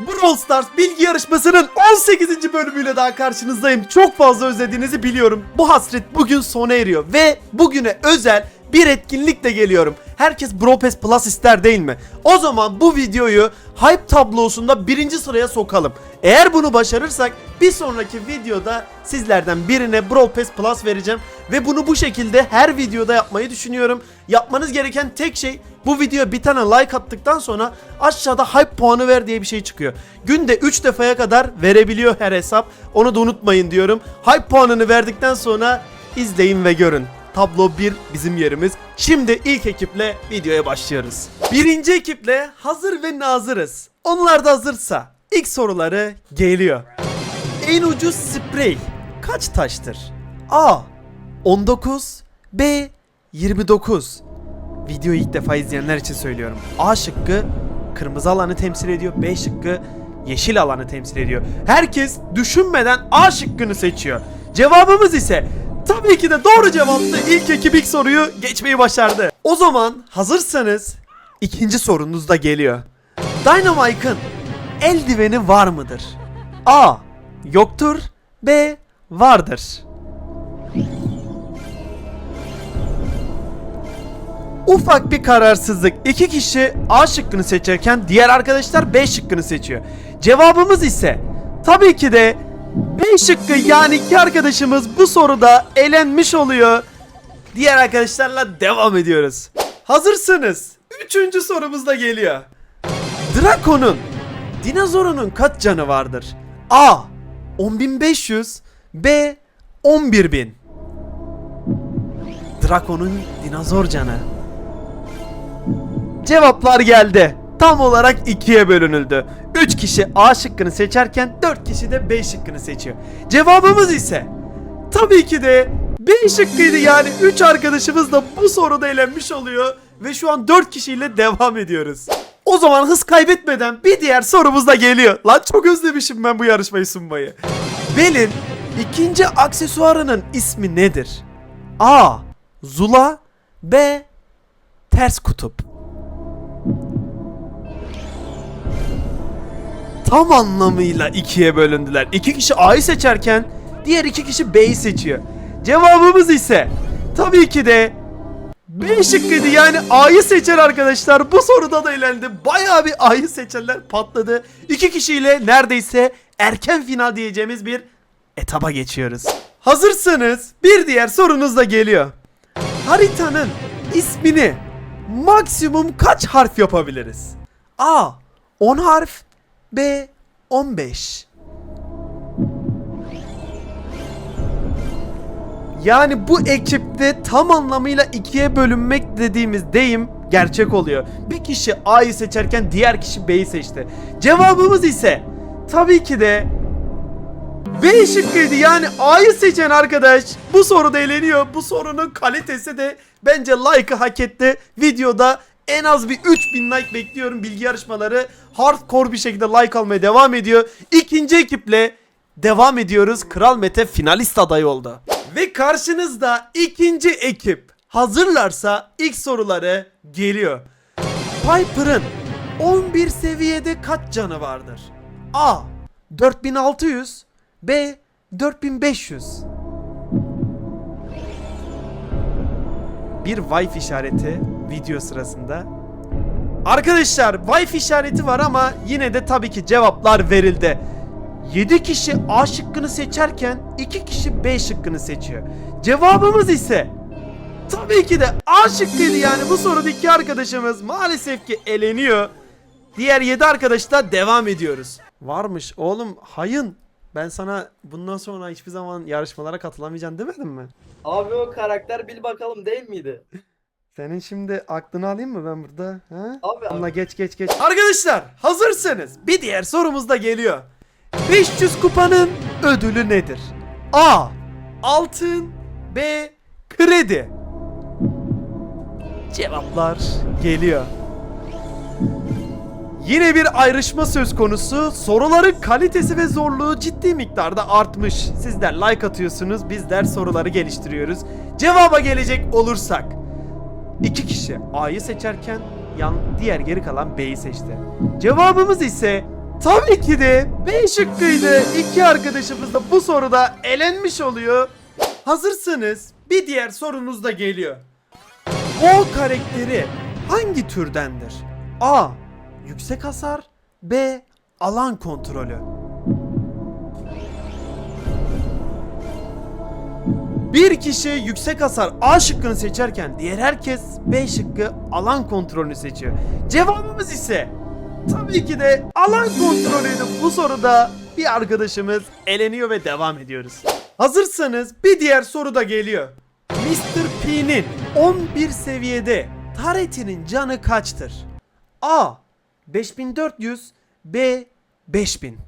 Brawl Stars bilgi yarışmasının 18. bölümüyle daha karşınızdayım. Çok fazla özlediğinizi biliyorum. Bu hasret bugün sona eriyor ve bugüne özel bir etkinlikle geliyorum. Herkes Brawl Plus ister değil mi? O zaman bu videoyu hype tablosunda birinci sıraya sokalım. Eğer bunu başarırsak bir sonraki videoda sizlerden birine Brawl Plus vereceğim. Ve bunu bu şekilde her videoda yapmayı düşünüyorum. Yapmanız gereken tek şey bu videoya bir tane like attıktan sonra aşağıda hype puanı ver diye bir şey çıkıyor. Günde 3 defaya kadar verebiliyor her hesap. Onu da unutmayın diyorum. Hype puanını verdikten sonra izleyin ve görün. Tablo 1 bizim yerimiz. Şimdi ilk ekiple videoya başlıyoruz. Birinci ekiple hazır ve nazırız. Onlar da hazırsa ilk soruları geliyor. En ucuz sprey kaç taştır? A. 19 B. 29 Videoyu ilk defa izleyenler için söylüyorum. A şıkkı kırmızı alanı temsil ediyor. B şıkkı yeşil alanı temsil ediyor. Herkes düşünmeden A şıkkını seçiyor. Cevabımız ise tabii ki de doğru cevaptı. İlk ekip ilk soruyu geçmeyi başardı. O zaman hazırsanız ikinci sorunuz da geliyor. Dynamike'ın eldiveni var mıdır? A. Yoktur. B. Vardır. Ufak bir kararsızlık. İki kişi A şıkkını seçerken diğer arkadaşlar B şıkkını seçiyor. Cevabımız ise tabii ki de B şıkkı yani iki arkadaşımız bu soruda elenmiş oluyor. Diğer arkadaşlarla devam ediyoruz. Hazırsınız. Üçüncü sorumuz da geliyor. Draco'nun dinozorunun kaç canı vardır? A. 10.500 B. 11.000 Draco'nun dinozor canı. Cevaplar geldi. Tam olarak ikiye bölünüldü. 3 kişi A şıkkını seçerken 4 kişi de B şıkkını seçiyor. Cevabımız ise tabii ki de B şıkkıydı yani 3 arkadaşımız da bu soruda elenmiş oluyor. Ve şu an 4 kişiyle devam ediyoruz. O zaman hız kaybetmeden bir diğer sorumuz da geliyor. Lan çok özlemişim ben bu yarışmayı sunmayı. Bel'in ikinci aksesuarının ismi nedir? A. Zula B. Ters kutup Tam anlamıyla ikiye bölündüler. İki kişi A'yı seçerken diğer iki kişi B'yi seçiyor. Cevabımız ise tabii ki de B şıkkıydı yani A'yı seçen arkadaşlar bu soruda da eğlendi. Bayağı bir A'yı seçenler patladı. İki kişiyle neredeyse erken final diyeceğimiz bir etaba geçiyoruz. Hazırsanız bir diğer sorunuz da geliyor. Haritanın ismini maksimum kaç harf yapabiliriz? A. 10 harf B. 15 Yani bu ekipte tam anlamıyla ikiye bölünmek dediğimiz deyim gerçek oluyor. Bir kişi A'yı seçerken diğer kişi B'yi seçti. Cevabımız ise tabii ki de B şıkkıydı yani A'yı seçen arkadaş bu soruda eğleniyor. Bu sorunun kalitesi de bence like'ı hak etti. Videoda en az bir 3000 like bekliyorum. Bilgi yarışmaları hardcore bir şekilde like almaya devam ediyor. İkinci ekiple devam ediyoruz. Kral Mete finalist adayı oldu. Ve karşınızda ikinci ekip. Hazırlarsa ilk soruları geliyor. Piper'ın 11 seviyede kaç canı vardır? A. 4600 B. 4500 Bir wife işareti video sırasında. Arkadaşlar wife işareti var ama yine de tabii ki cevaplar verildi. 7 kişi A şıkkını seçerken 2 kişi B şıkkını seçiyor. Cevabımız ise tabii ki de A şıkkıydı yani bu soruda iki arkadaşımız maalesef ki eleniyor. Diğer 7 arkadaşla devam ediyoruz. Varmış oğlum hayın. Ben sana bundan sonra hiçbir zaman yarışmalara katılamayacaksın demedim mi? Abi o karakter bil bakalım değil miydi? Senin şimdi aklını alayım mı ben burada? Ha? Abi, Anla abi. geç geç geç. Arkadaşlar hazırsanız bir diğer sorumuz da geliyor. 500 kupanın ödülü nedir? A. Altın B. Kredi Cevaplar geliyor. Yine bir ayrışma söz konusu. Soruların kalitesi ve zorluğu ciddi miktarda artmış. Sizler like atıyorsunuz, bizler soruları geliştiriyoruz. Cevaba gelecek olursak. İki kişi A'yı seçerken yan diğer geri kalan B'yi seçti. Cevabımız ise Tabii ki de B şıkkıydı. İki arkadaşımız da bu soruda elenmiş oluyor. Hazırsanız bir diğer sorunuz da geliyor. O karakteri hangi türdendir? A. Yüksek hasar B. Alan kontrolü Bir kişi yüksek hasar A şıkkını seçerken diğer herkes B şıkkı alan kontrolünü seçiyor. Cevabımız ise tabii ki de alan kontrolüydü. Bu soruda bir arkadaşımız eleniyor ve devam ediyoruz. Hazırsanız bir diğer soru da geliyor. Mr. P'nin 11 seviyede taretinin canı kaçtır? A. 5400 B. 5000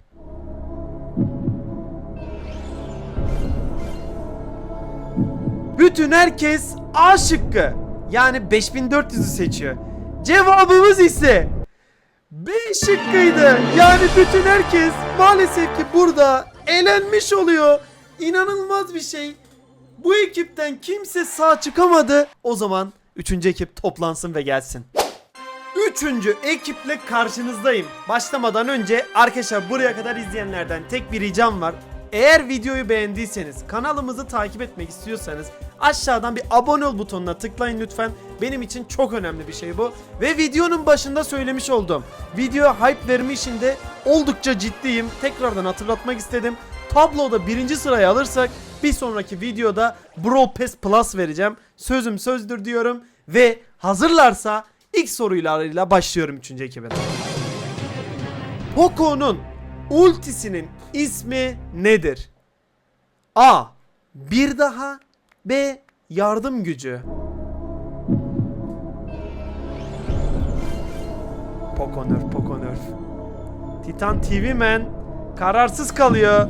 Bütün herkes A şıkkı yani 5400'ü seçiyor. Cevabımız ise B şıkkıydı. Yani bütün herkes maalesef ki burada elenmiş oluyor. İnanılmaz bir şey. Bu ekipten kimse sağ çıkamadı. O zaman 3. ekip toplansın ve gelsin. Üçüncü ekiple karşınızdayım. Başlamadan önce arkadaşlar buraya kadar izleyenlerden tek bir ricam var. Eğer videoyu beğendiyseniz, kanalımızı takip etmek istiyorsanız aşağıdan bir abone ol butonuna tıklayın lütfen. Benim için çok önemli bir şey bu. Ve videonun başında söylemiş oldum. Video hype verme işinde oldukça ciddiyim. Tekrardan hatırlatmak istedim. Tabloda birinci sırayı alırsak bir sonraki videoda Bro Pass Plus vereceğim. Sözüm sözdür diyorum. Ve hazırlarsa ilk soruyla başlıyorum 3. ekibe. Poco'nun ultisinin ismi nedir? A. Bir daha B. Yardım gücü Poco Nerf. Titan TV Man kararsız kalıyor.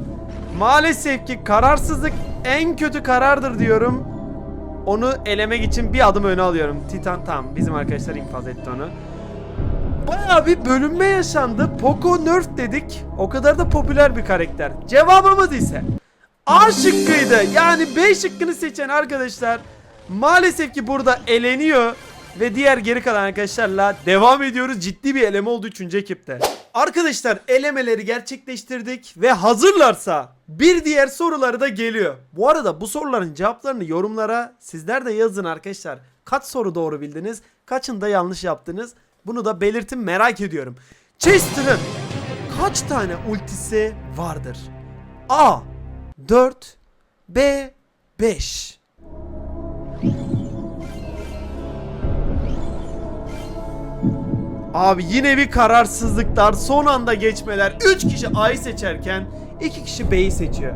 Maalesef ki kararsızlık en kötü karardır diyorum. Onu elemek için bir adım öne alıyorum. Titan tamam bizim arkadaşlar infaz etti onu. Bayağı bir bölünme yaşandı. Poco Nerf dedik. O kadar da popüler bir karakter. Cevabımız ise A şıkkıydı. Yani B şıkkını seçen arkadaşlar maalesef ki burada eleniyor. Ve diğer geri kalan arkadaşlarla devam ediyoruz. Ciddi bir eleme oldu 3. ekipte. Arkadaşlar elemeleri gerçekleştirdik ve hazırlarsa bir diğer soruları da geliyor. Bu arada bu soruların cevaplarını yorumlara sizler de yazın arkadaşlar. Kaç soru doğru bildiniz? Kaçında yanlış yaptınız? Bunu da belirtin merak ediyorum. Chester'ın kaç tane ultisi vardır? A 4 B 5 Abi yine bir kararsızlıklar, son anda geçmeler. 3 kişi A'yı seçerken 2 kişi B'yi seçiyor.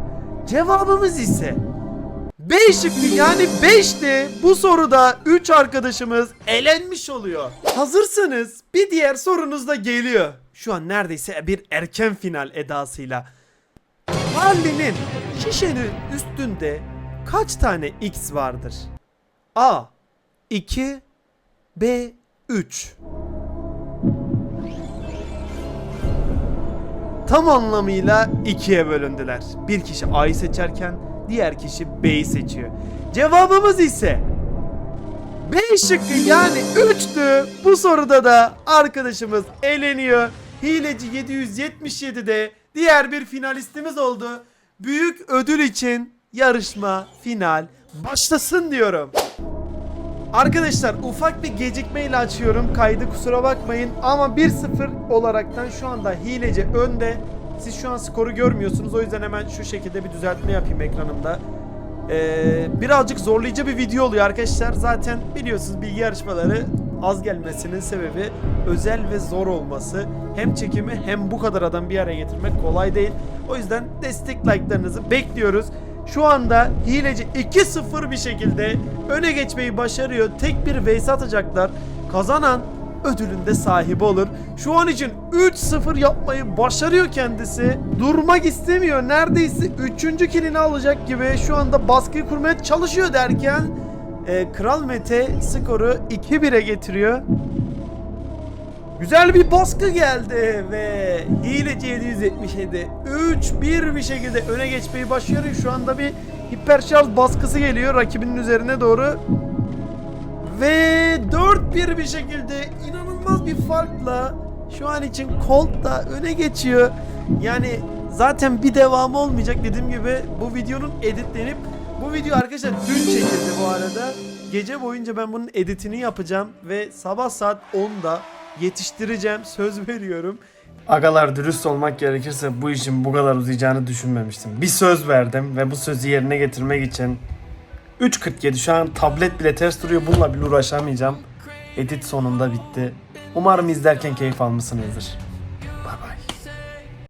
Cevabımız ise B şıkkı yani 5'ti. Bu soruda 3 arkadaşımız elenmiş oluyor. Hazırsanız bir diğer sorunuz da geliyor. Şu an neredeyse bir erken final edasıyla. Harley'nin şişenin üstünde kaç tane X vardır? A 2 B 3 Tam anlamıyla ikiye bölündüler. Bir kişi A'yı seçerken diğer kişi B'yi seçiyor. Cevabımız ise B şıkkı yani 3'tü. Bu soruda da arkadaşımız eleniyor. Hileci 777'de diğer bir finalistimiz oldu. Büyük ödül için yarışma final başlasın diyorum. Arkadaşlar ufak bir gecikmeyle açıyorum kaydı kusura bakmayın ama 1-0 olaraktan şu anda hilece önde. Siz şu an skoru görmüyorsunuz o yüzden hemen şu şekilde bir düzeltme yapayım ekranımda. Ee, birazcık zorlayıcı bir video oluyor arkadaşlar. Zaten biliyorsunuz bilgi yarışmaları az gelmesinin sebebi özel ve zor olması. Hem çekimi hem bu kadar adam bir araya getirmek kolay değil. O yüzden destek like'larınızı bekliyoruz. Şu anda hileci 2-0 bir şekilde öne geçmeyi başarıyor. Tek bir vs atacaklar. Kazanan ödülünde sahibi olur. Şu an için 3-0 yapmayı başarıyor kendisi. Durmak istemiyor. Neredeyse 3. kilini alacak gibi şu anda baskıyı kurmaya çalışıyor derken e, Kral Mete skoru 2-1'e getiriyor. Güzel bir baskı geldi ve hileci 777 3-1 bir şekilde öne geçmeyi başarıyor. Şu anda bir hiperşarj baskısı geliyor rakibinin üzerine doğru. Ve 4-1 bir şekilde inanılmaz bir farkla Şu an için Colt da öne geçiyor. Yani zaten bir devamı olmayacak dediğim gibi bu videonun editlenip bu video arkadaşlar dün çekildi bu arada. Gece boyunca ben bunun editini yapacağım ve sabah saat 10'da yetiştireceğim söz veriyorum. Agalar dürüst olmak gerekirse bu işin bu kadar uzayacağını düşünmemiştim. Bir söz verdim ve bu sözü yerine getirmek için 3.47 şu an tablet bile ters duruyor bununla bile uğraşamayacağım. Edit sonunda bitti. Umarım izlerken keyif almışsınızdır.